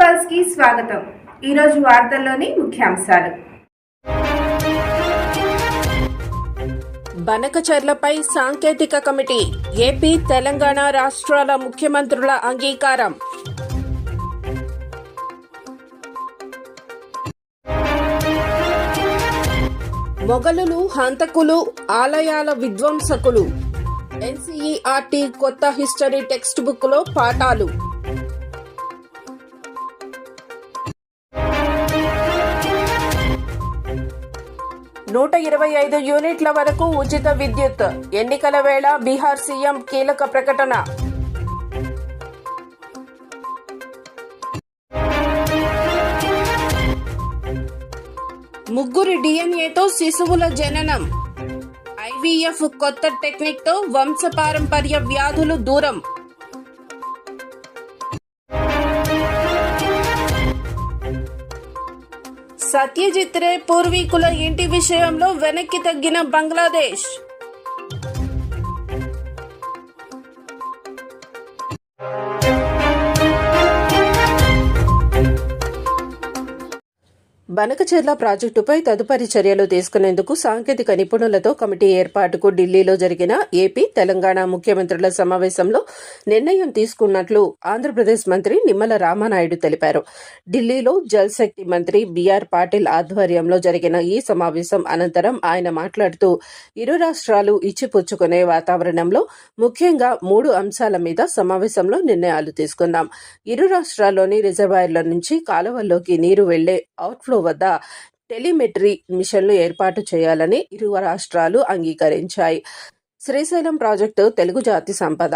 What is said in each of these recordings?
పల్స్కి స్వాగతం. ఈరోజు వార్తల్లోని ముఖ్యాంశాలు. బనకచర్లపై సాంకేతిక కమిటీ ఏపీ తెలంగాణ రాష్ట్రాల ముఖ్యమంత్రుల అంగీకారం. మొఘలులు హంతకులు ఆలయాల విధ్వంసకులు. ఎన్సీఈఆర్టీ కొత్త హిస్టరీ టెక్స్ట్ బుక్లో పాఠాలు. నూట ఇరవై ఐదు యూనిట్ల వరకు ఉచిత విద్యుత్. ఎన్నికల వేళ బీహార్ సీఎం కీలక ప్రకటన. ముగ్గురు డిఎన్ఏతో శిశువుల జననం. ఐవీఎఫ్ కొత్త టెక్నిక్తో వంశపారంపర్య వ్యాధులు దూరం. సత్యజిత్ రే పూర్వీకుల ఇంటి విషయంలో వెనక్కి తగ్గిన బంగ్లాదేశ్. బనకచెర్ల ప్రాజెక్టుపై తదుపరి చర్యలు తీసుకునేందుకు సాంకేతిక నిపుణులతో కమిటీ ఏర్పాటుకు ఢిల్లీలో జరిగిన ఏపీ తెలంగాణ ముఖ్యమంత్రుల సమావేశంలో నిర్ణయం తీసుకున్నట్లు ఆంధ్రప్రదేశ్ మంత్రి నిమ్మల రామానాయుడు తెలిపారు. ఢిల్లీలో జల్శక్తి మంత్రి బీఆర్ పాటిల్ ఆధ్వర్యంలో జరిగిన ఈ సమావేశం అనంతరం ఆయన మాట్లాడుతూ ఇరు రాష్ట్రాలు ఇచ్చిపుచ్చుకునే వాతావరణంలో ముఖ్యంగా మూడు అంశాల మీద సమావేశంలో నిర్ణయాలు తీసుకుందాం. ఇరు రాష్ట్రాల్లోని రిజర్వాయర్ల నుంచి కాలువల్లోకి నీరు వెళ్ళే అవుట్ఫ్లో వద్ద టెలిమెట్రీ మిషన్లు ఏర్పాటు చేయాలని ఇరు రాష్ట్రాలు అంగీకరించాయి. శ్రీశైలం ప్రాజెక్టు తెలుగు జాతి సంపద.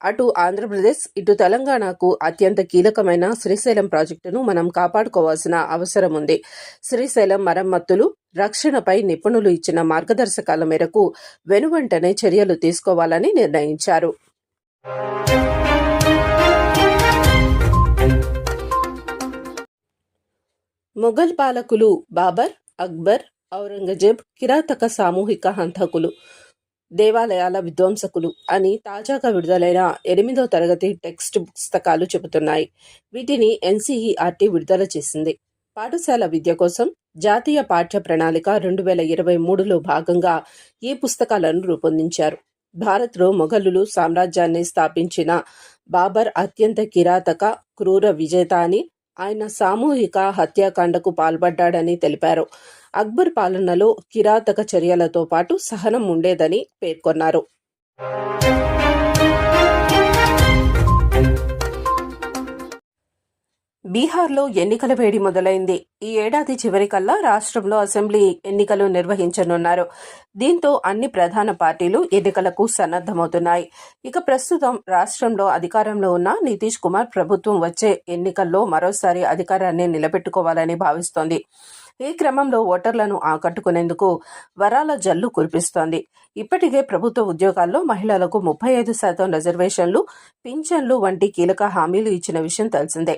అటు ఆంధ్రప్రదేశ్ ఇటు తెలంగాణకు అత్యంత కీలకమైన శ్రీశైలం ప్రాజెక్టును మనం కాపాడుకోవాల్సిన అవసరం ఉంది. శ్రీశైలం మరమ్మతులు రక్షణపై నిపుణులు ఇచ్చిన మార్గదర్శకాల మేరకు వెనువెంటనే చర్యలు తీసుకోవాలని నిర్ణయించారు. మొఘల్ పాలకులు బాబర్ అక్బర్ ఔరంగజేబ్ కిరాతక సామూహిక హంతకులు దేవాలయాల విధ్వంసకులు అని తాజాగా విడుదలైన ఎనిమిదో తరగతి టెక్స్ట్ పుస్తకాలు చెబుతున్నాయి. వీటిని ఎన్సీఈఆర్టీ విడుదల చేసింది. పాఠశాల విద్య కోసం జాతీయ పాఠ్య ప్రణాళిక రెండు వేల ఇరవై మూడులో భాగంగా ఈ పుస్తకాలను రూపొందించారు. భారత్లో మొఘలులు సామ్రాజ్యాన్ని స్థాపించిన బాబర్ అత్యంత కిరాతక క్రూర విజేత అని ఆయన సామూహిక హత్యాకాండకు పాల్పడ్డాడని తెలిపారు. అక్బర్ పాలనలో కిరాతక చర్యలతో పాటు సహనం ఉండేదని పేర్కొన్నారు. బీహార్లో ఎన్నికల వేడి మొదలైంది. ఈ ఏడాది చివరికల్లా రాష్ట్రంలో అసెంబ్లీ ఎన్నికలు నిర్వహించనున్నారు. దీంతో అన్ని ప్రధాన పార్టీలు ఎన్నికలకు సన్నద్దమవుతున్నాయి ఇక ప్రస్తుతం రాష్ట్రంలో అధికారంలో ఉన్న నితీష్ కుమార్ ప్రభుత్వం వచ్చే ఎన్నికల్లో మరోసారి అధికారాన్ని నిలబెట్టుకోవాలని భావిస్తోంది. ఈ క్రమంలో ఓటర్లను ఆకట్టుకునేందుకు వరాల జల్లు కురిపిస్తోంది. ఇప్పటికే ప్రభుత్వ ఉద్యోగాల్లో మహిళలకు ముప్పై ఐదు శాతం రిజర్వేషన్లు పింఛన్లు వంటి కీలక హామీలు ఇచ్చిన విషయం తెలిసిందే.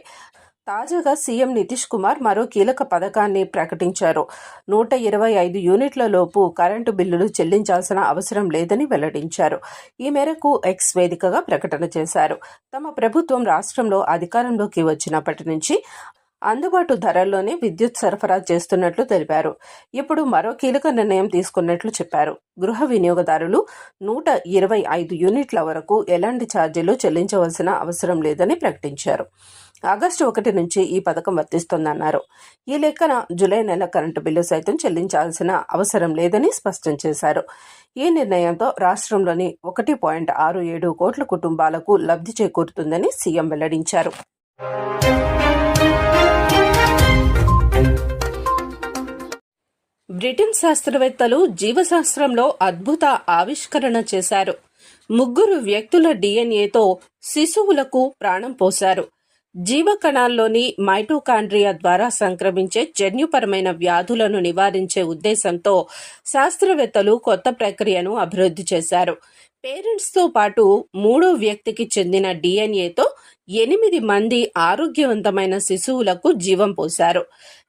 తాజాగా సీఎం నితీష్ కుమార్ మరో కీలక పథకాన్ని ప్రకటించారు. నూట ఇరవై ఐదు యూనిట్ల లోపు కరెంటు బిల్లులు చెల్లించాల్సిన అవసరం లేదని వెల్లడించారు. ఈ మేరకు ఎక్స్ వేదికగా ప్రకటన చేశారు. తమ ప్రభుత్వం రాష్ట్రంలో అధికారంలోకి వచ్చినప్పటి నుంచి అందుబాటు ధరల్లోనే విద్యుత్ సరఫరా చేస్తున్నట్లు తెలిపారు. ఇప్పుడు మరో కీలక నిర్ణయం తీసుకున్నట్లు చెప్పారు. గృహ వినియోగదారులు నూట ఇరవై ఐదు యూనిట్ల వరకు ఎలాంటి ఛార్జీలు చెల్లించవలసిన అవసరం లేదని ప్రకటించారు. ఆగస్టు ఒకటి నుంచి ఈ పథకం వర్తిస్తుందన్నారు. ఈ లెక్కన జూలై నెల కరెంటు బిల్లు సైతం చెల్లించాల్సిన అవసరం లేదని స్పష్టం చేశారు. ఈ నిర్ణయంతో రాష్ట్రంలోని ఒకటి పాయింట్ ఆరు ఏడు కోట్ల కుటుంబాలకు లబ్ధి చేకూరుతుందని సీఎం వెల్లడించారు. బ్రిటన్ శాస్త్రవేత్తలు జీవశాస్త్రంలో అద్భుత ఆవిష్కరణ చేశారు. ముగ్గురు వ్యక్తుల డిఎన్ఏతో శిశువులకు ప్రాణం పోశారు. జీవకణాల్లోని మైటోకాండ్రియా ద్వారా సంక్రమించే జన్యుపరమైన వ్యాధులను నివారించే ఉద్దేశంతో శాస్త్రవేత్తలు కొత్త ప్రక్రియను అభివృద్ధి చేశారు. పేరెంట్స్తో పాటు మూడో వ్యక్తికి చెందిన డిఎన్ఏతో ఎనిమిది మంది ఆరోగ్యవంతమైన శిశువులకు జీవం పోశారు.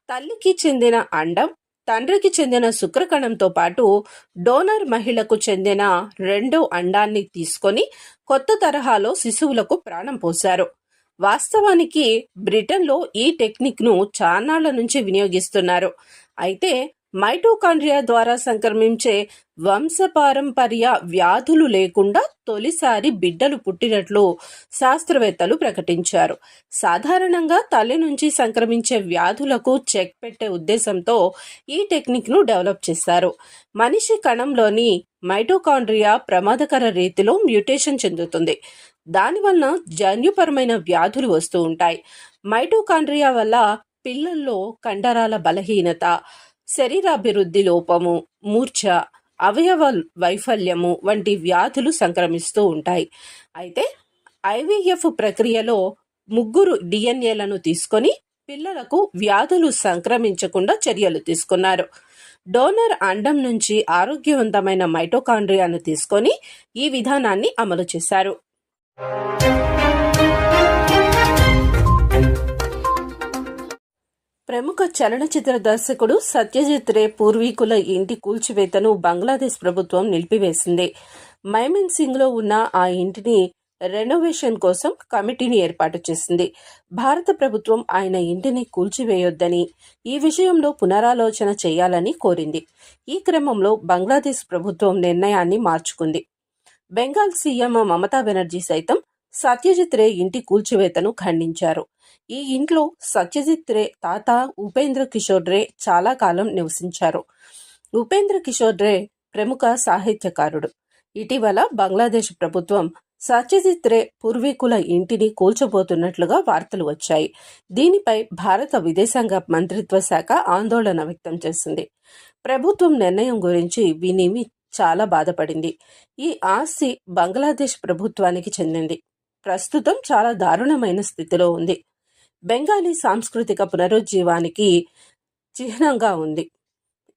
తల్లికి చెందిన అండం తండ్రికి చెందిన శుక్రకణంతో పాటు డోనర్ మహిళకు చెందిన రెండో అండాన్ని తీసుకొని కొత్త తరహాలో శిశువులకు ప్రాణం పోశారు. వాస్తవానికి బ్రిటన్లో ఈ టెక్నిక్ను చాన్నాళ్ళ నుంచి వినియోగిస్తున్నారు. అయితే మైటోకాండ్రియా ద్వారా సంక్రమించే వంశపారంపర్య వ్యాధులు లేకుండా తొలిసారి బిడ్డలు పుట్టినట్లు శాస్త్రవేత్తలు ప్రకటించారు. సాధారణంగా తల్లి నుంచి సంక్రమించే వ్యాధులకు చెక్ పెట్టే ఉద్దేశంతో ఈ టెక్నిక్ను డెవలప్ చేశారు. మనిషి కణంలోని మైటోకాండ్రియా ప్రమాదకర రీతిలో మ్యూటేషన్ చెందుతుంది. దానివలన జన్యుపరమైన వ్యాధులు వస్తూ ఉంటాయి. మైటోకాండ్రియా వల్ల పిల్లల్లో కండరాల బలహీనత శరీరాభివృద్ధి లోపము మూర్ఛ అవయవ వైఫల్యము వంటి వ్యాధులు సంక్రమిస్తూ ఉంటాయి. అయితే ఐవీఎఫ్ ప్రక్రియలో ముగ్గురు డిఎన్ఏలను తీసుకొని పిల్లలకు వ్యాధులు సంక్రమించకుండా చర్యలు తీసుకున్నారు. డోనర్ అండం నుంచి ఆరోగ్యవంతమైన మైటోకాండ్రియాను తీసుకొని ఈ విధానాన్ని అమలు చేశారు. ప్రముఖ చలనచిత్ర దర్శకుడు సత్యజిత్ రే పూర్వీకుల ఇంటి కూల్చివేతను బంగ్లాదేశ్ ప్రభుత్వం నిలిపివేసింది. మైమన్ సింగ్లో ఉన్న ఆ ఇంటిని రెనోవేషన్ కోసం కమిటీని ఏర్పాటు చేసింది. భారత ప్రభుత్వం ఆయన ఇంటిని కూల్చివేయొద్దని ఈ విషయంలో పునరాలోచన చేయాలని కోరింది. ఈ క్రమంలో బంగ్లాదేశ్ ప్రభుత్వం నిర్ణయాన్ని మార్చుకుంది. బెంగాల్ సీఎం మమతా బెనర్జీ సైతం సత్యజిత్ రే ఇంటి కూల్చివేతను ఖండించారు. ఈ ఇంట్లో సత్యజిత్ రే తాత ఉపేంద్ర కిషోర్ రే చాలా కాలం నివసించారు. ఉపేంద్ర కిషోర్ రే ప్రముఖ సాహిత్యకారుడు. ఇటీవల బంగ్లాదేశ్ ప్రభుత్వం సత్యజిత్ రే పూర్వీకుల ఇంటిని కూల్చబోతున్నట్లుగా వార్తలు వచ్చాయి. దీనిపై భారత విదేశాంగ మంత్రిత్వ శాఖ ఆందోళన వ్యక్తం చేసింది. ప్రభుత్వం నిర్ణయం గురించి వినిమి చాలా బాధపడింది. ఈ ఆస్తి బంగ్లాదేశ్ ప్రభుత్వానికి చెందింది. ప్రస్తుతం చాలా దారుణమైన స్థితిలో ఉంది. బెంగాలీ సాంస్కృతిక పునరుజ్జీవానికి చిహ్నంగా ఉంది.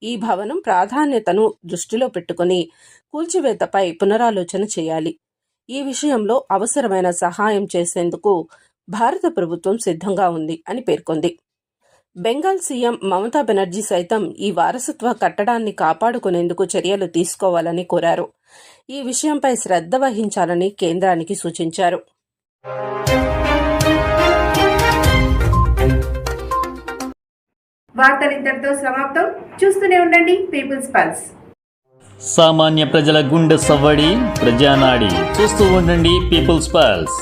ఈ భవనం ప్రాధాన్యతను దృష్టిలో పెట్టుకుని కూల్చివేతపై పునరాలోచన చేయాలి. ఈ విషయంలో అవసరమైన సహాయం చేసేందుకు భారత ప్రభుత్వం సిద్ధంగా ఉంది అని పేర్కొంది. బెంగాల్ సీఎం మమతా బెనర్జీ సైతం ఈ వారసత్వ కట్టడాన్ని కాపాడుకునేందుకు చర్యలు తీసుకోవాలని కోరారు. ఈ విషయంపై శ్రద్ధ వహించాలని కేంద్రానికి సూచించారు. సమాప్తం. చూస్తూనే ఉండండి పీపుల్స్ పల్స్ సామాన్య ప్రజల గుండె సవ్వడి ప్రజానాడి. చూస్తూ ఉండండి పీపుల్స్ పల్స్